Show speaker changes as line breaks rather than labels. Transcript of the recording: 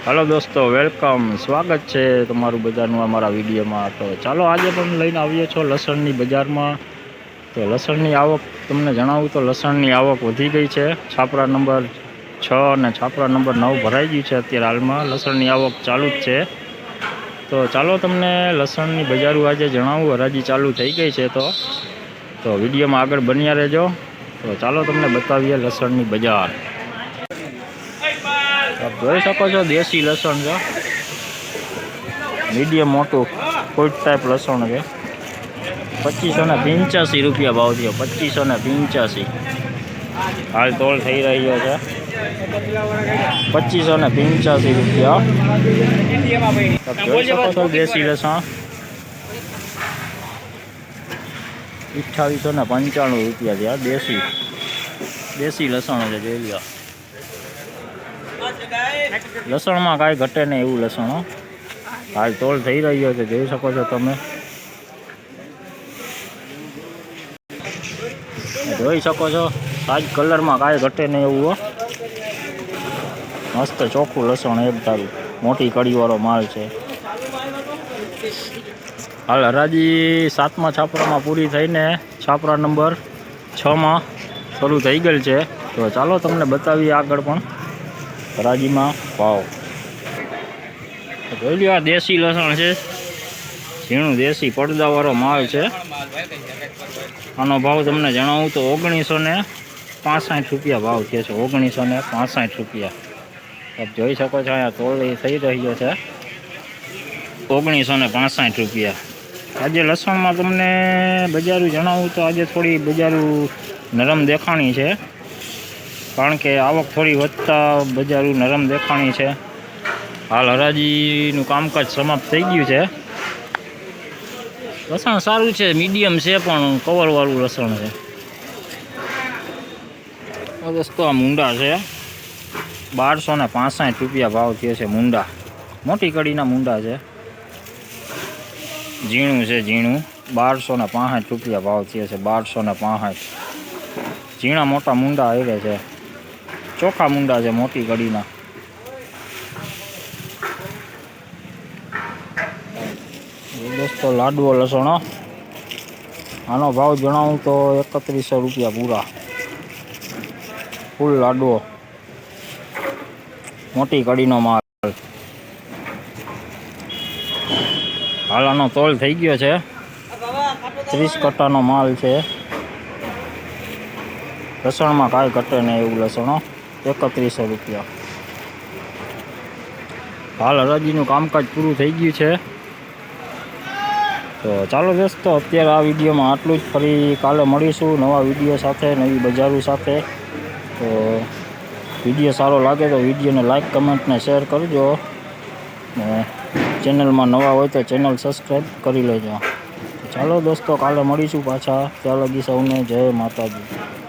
હાલો દોસ્તો વેલકમ સ્વાગત છે તમારું બધાનું અમારા વિડીયોમાં. તો ચાલો આજે પણ લઈને આવીએ છો લસણની બજારમાં. તો લસણની આવક, તમને જણાવું તો લસણની આવક વધી ગઈ છે. છાપરા નંબર છ અને છાપરા નંબર નવ ભરાઈ ગયું છે અત્યારે હાલમાં. લસણની આવક ચાલુ જ છે. તો ચાલો તમને લસણની બજારું આજે જણાવું. હરાજી ચાલુ થઈ ગઈ છે તો. તો વિડીયોમાં આગળ બન્યા રહેજો. તો ચાલો તમને બતાવીએ લસણની બજાર. આપ જોઈ શકો છો દેશી લસણ છે. મીડિયમ મોટું કોઈ ટાઈપ લસણ છે. પચીસો ને પંચ્યાસી રૂપિયા ભાવ થયો. પચીસો ને પંચ્યાસી. હાલ તોલ થઈ રહ્યો છે. પચીસો ને પંચ્યાસી રૂપિયા. જોઈ શકો છો દેશી લસણ. અઠ્ઠાવીસો ને પંચાણું રૂપિયા થયા દેશી. દેશી લસણ છે, જોઈ લો લસણમાં કાંઈ ઘટે નહીં એવું લસણ. હાલ તોલ થઈ રહ્યો છે, જોઈ શકો છો તમે. જોઈ શકો છો, સાજ કલરમાં કાંઈ ઘટે નહીં એવું મસ્ત ચોખ્ખું લસણ એમ તારું. મોટી કડીવાળો માલ છે. હાલ હરાજી સાતમા છાપરામાં પૂરી થઈને છાપરા નંબર છમાં શરૂ થઈ ગયેલ છે. તો ચાલો તમને બતાવીએ આગળ પણ. હરાજીમાં ભાવ જોઈ લ્યો, આ દેશી લસણ છે. ઝીણું દેશી પડદાવાળો માલ છે. આનો ભાવ તમને જણાવું તો ઓગણીસો ને પાસઠ રૂપિયા ભાવ થયો છે. ઓગણીસો ને પાસઠ રૂપિયા. આપ જોઈ શકો છો, અહીંયા તોડી થઈ રહ્યો છે. ઓગણીસો ને પાસઠ રૂપિયા. આજે લસણમાં તમને બજારું જણાવું તો આજે થોડી બજારું નરમ દેખાણી છે. કારણ કે આવક થોડી વધતા બજારું નરમ દેખાણી છે. હાલ હરાજીનું કામકાજ સમાપ્ત થઈ ગયું છે. લસણ સારું છે, મીડિયમ છે, પણ કવરવાળું લસણ છે. દોસ્તો આ મુંડા છે. બારસો ને પાસઠ રૂપિયા ભાવ થયો છે મુંડા. મોટી કડીના મુંડા છે. ઝીણું છે ઝીણું. બારસો ને રૂપિયા ભાવ થયો છે, બારસો ને ઝીણા મોટા મુંડા આવ્યા છે. ચોખા મુંડા છે મોટી કડીના. દોસ્તો, લાડવો, લસણ. આનો ભાવ જણાવું તો એકત્રીસો રૂપિયા પૂરા. ફૂલ લાડવો. મોટી કડીનો માલ. હાલ તોલ થઈ ગયો છે. ત્રીસ કટ્ટાનો માલ છે. લસણમાં કાંઈ ઘટે નહીં એવું લસણ. એકત્રીસો રૂપિયા. હાલ હરાજીનું કામકાજ પૂરું થઈ ગયું છે. તો ચાલો દોસ્તો અત્યારે આ વિડીયોમાં આટલું જ. ફરી કાલે મળીશું નવા વીડિયો સાથે, નવી બજારો સાથે. તો વીડિયો સારો લાગે તો વિડીયોને લાઈક કમેન્ટને શેર કરજો. ને ચેનલમાં નવા હોય તો ચેનલ સબસ્ક્રાઈબ કરી લેજો. ચાલો દોસ્તો, કાલે મળીશું પાછા. ત્યાં લગી સૌને જય માતાજી.